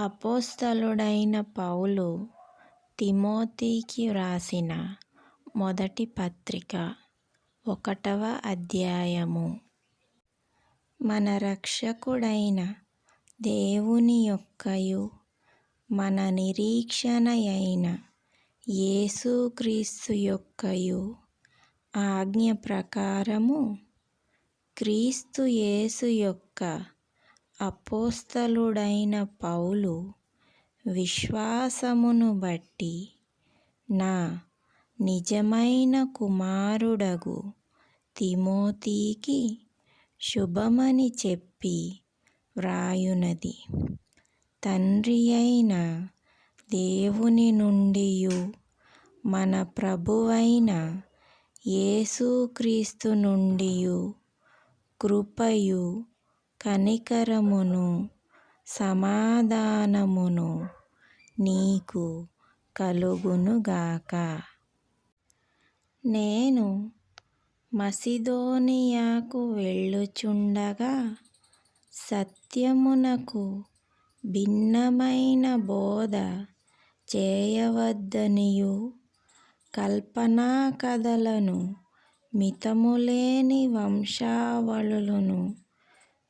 అపోస్తలుడైన పౌలు తిమోతికి వ్రాసిన మొదటి పత్రిక ఒకటవ అధ్యాయము. మన రక్షకుడైన దేవుని యొక్కయు మన నిరీక్షణ అయిన యేసుక్రీస్తు యొక్కయు ఆజ్ఞ ప్రకారము క్రీస్తు యేసు యొక్క అపోస్తలుడైన పౌలు విశ్వాసమును బట్టి నా నిజమైన కుమారుడగు తిమోతికి శుభమని చెప్పి వ్రాయునది. తండ్రి అయిన దేవుని నుండియు మన ప్రభువైన యేసుక్రీస్తు నుండియు కృపయు కనికరమును సమాధానమును నీకు కలుగునుగాక. నేను మసిదోనియాకు వెళ్ళుచుండగా సత్యమునకు భిన్నమైన బోధ చేయవద్దనియు. కల్పనా కథలను మితములేని వంశావళులను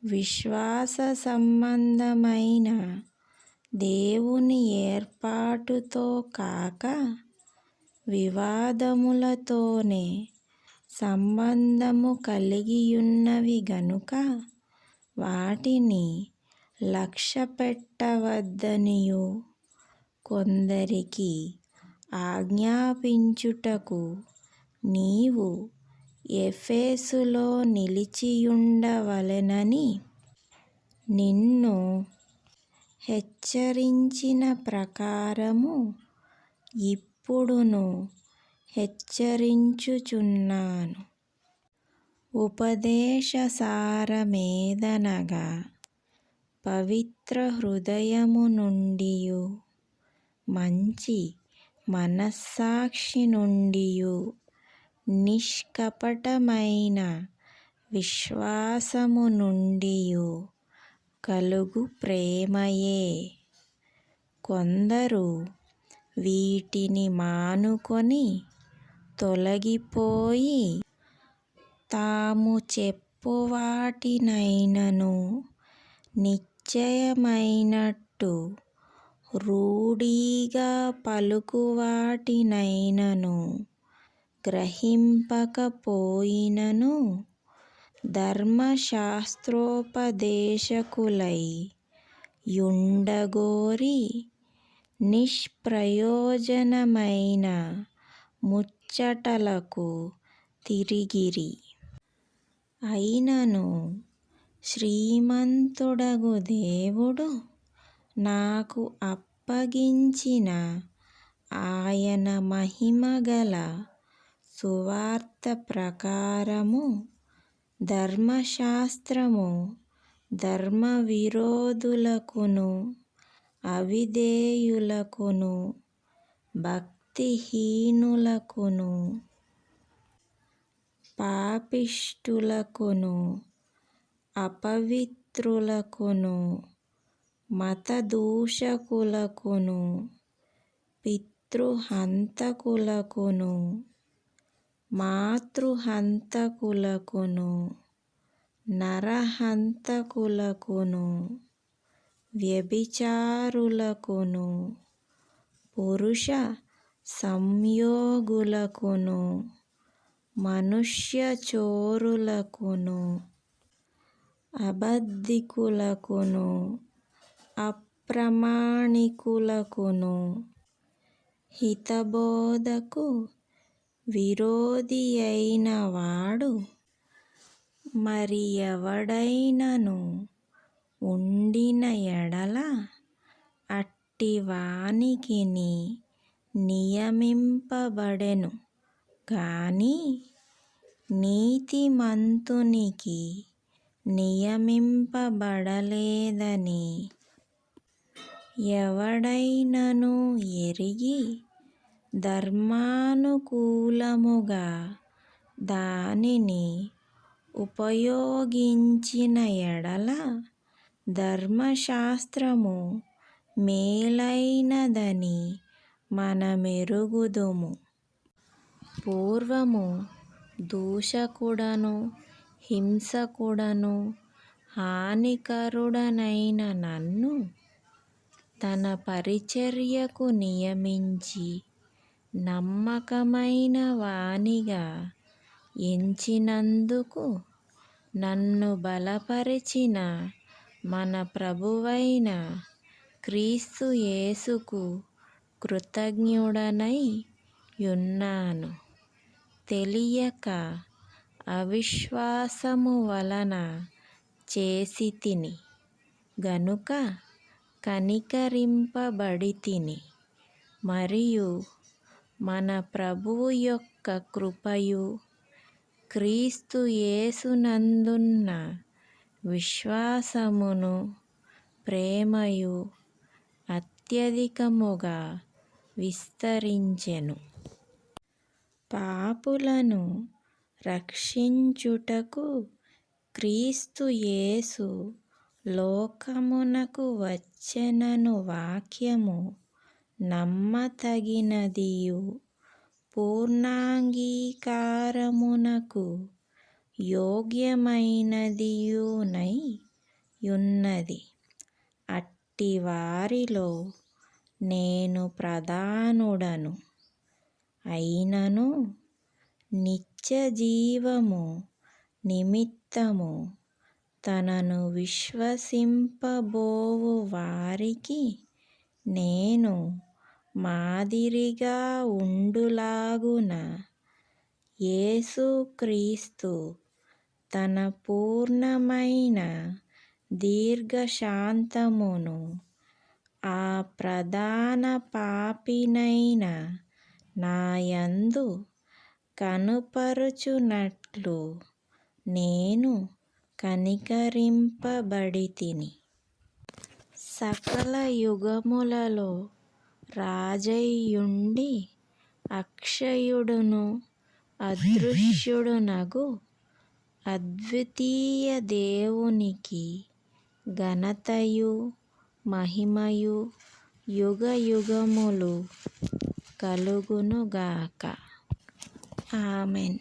విశ్వాస సంబంధమైన దేవుని ఏర్పాటుతో కాక వివాదములతోనే సంబంధము కలిగియున్నవి గనుక వాటిని లక్ష్యపెట్టవద్దనియు. కొందరికి ఆజ్ఞాపించుటకు నీవు ఎఫెసులో నిలిచియుండవలెనని నిన్ను హెచ్చరించిన ప్రకారము ఇప్పుడును హెచ్చరించుచున్నాను. ఉపదేశసారమేదనగా పవిత్ర హృదయము నుండియు మంచి మనస్సాక్షి నుండియు నిష్కపటమైన విశ్వాసము నుండియు కలుగు ప్రేమయే. కొందరు వీటిని మానుకొని తొలగిపోయి తాము చెప్పువాటినైనను నిశ్చయమైనట్టు రూఢీగా పలుకువాటినైనను గ్రహింపకపోయినను ధర్మశాస్త్రోపదేశకులై యుండగోరి నిష్ప్రయోజనమైన ముచ్చటలకు తిరిగిరి. అయినను శ్రీమంతుడగు దేవుడు నాకు అప్పగించిన ఆయన మహిమగల సువార్త ప్రకారము ధర్మశాస్త్రము ధర్మవిరోధులకును అవిధేయులకును భక్తిహీనులకును పాపిష్టులకును అపవిత్రులకును మతదూషకులకును పితృహంతకులకును మాతృహంతకులకును నరహంతకులకును వ్యభిచారులకును పురుష సంయోగులకును మనుష్యచోరులకును అబద్ధికులకును అప్రమాణికులకును హితబోధకు విరోధియైన వాడు మరి ఎవడైనను ఉండిన ఎడల అట్టివానికిని నియమింపబడెను. గాని నీతిమంతునికి నియమింపబడలేదని ఎవడైనను ఎరిగి ధర్మానుకూలముగా దానిని ఉపయోగించిన ఎడల ధర్మశాస్త్రము మేలైనదని మనమెరుగుదుము. పూర్వము దూషకుడను హింసకుడను హానికరుడనైన నన్ను తన పరిచర్యకు నియమించి నమ్మకమైన వానిగా ఎంచినందుకు నన్ను బలపరిచిన మన ప్రభువైన క్రీస్తు యేసుకు కృతజ్ఞుడనై యున్నాను తెలియక అవిశ్వాసము వలన చేసితిని గనుక కనికరింపబడితిని మరియు మన ప్రభువు యొక్క కృపయు క్రీస్తు యేసునందున్న విశ్వాసమును ప్రేమయు అత్యధికముగా విస్తరించెను. పాపులను రక్షించుటకు క్రీస్తు యేసు లోకమునకు వచ్చెనను వాక్యము నమ్మతగినదియు. పూర్ణాంగీకారమునకు యోగ్యమైనదియునై యున్నది. అట్టి వారిలో నేను ప్రధానుడను. అయినను నిత్యజీవము నిమిత్తము తనను విశ్వసింపబోవు వారికి నేను మాదిరిగా ఉండులాగున యేసుక్రీస్తు తన పూర్ణమైన దీర్ఘశాంతమును ఆ ప్రధాన పాపినైన నాయందు కనుపరుచునట్లు నేను కనికరింపబడితిని. సకల యుగములలో రాజయ్యుండి అక్షయుడును అదృశ్యుడునగు అద్వితీయ దేవునికి ఘనతయు మహిమయు యుగయుగములు కలుగునుగాక. ఆమెన్.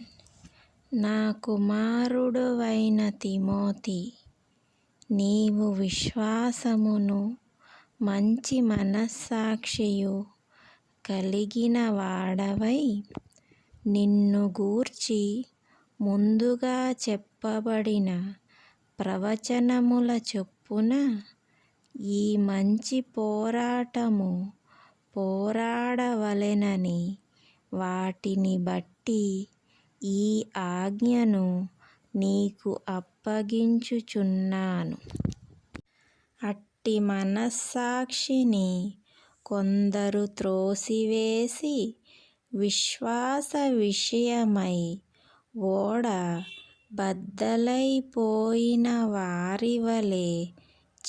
నా కుమారుడువైన తిమోతి నీవు విశ్వాసమును మంచి మనస్సాక్షియు కలిగిన వాడవై నిన్ను గూర్చి ముందుగా చెప్పబడిన ప్రవచనముల చొప్పున ఈ మంచి పోరాటము పోరాడవలెనని వాటిని బట్టి ఈ ఆజ్ఞను నీకు అప్పగించుచున్నాను. అట్టి మనస్సాక్షిని కొందరు త్రోసివేసి విశ్వాస విషయమై ఓడ బద్దలైపోయిన వారివలె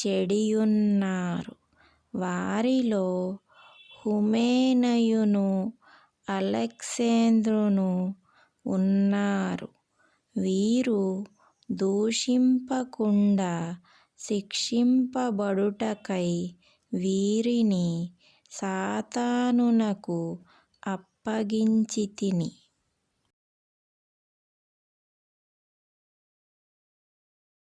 చెడియున్నారు. వారిలో హుమేనయును అలెగ్జాంద్రును ఉన్నారు. వీరు దూషింపకుండా శిక్షింపబడుటకై వీరిని సాతానునకు అప్పగించితిని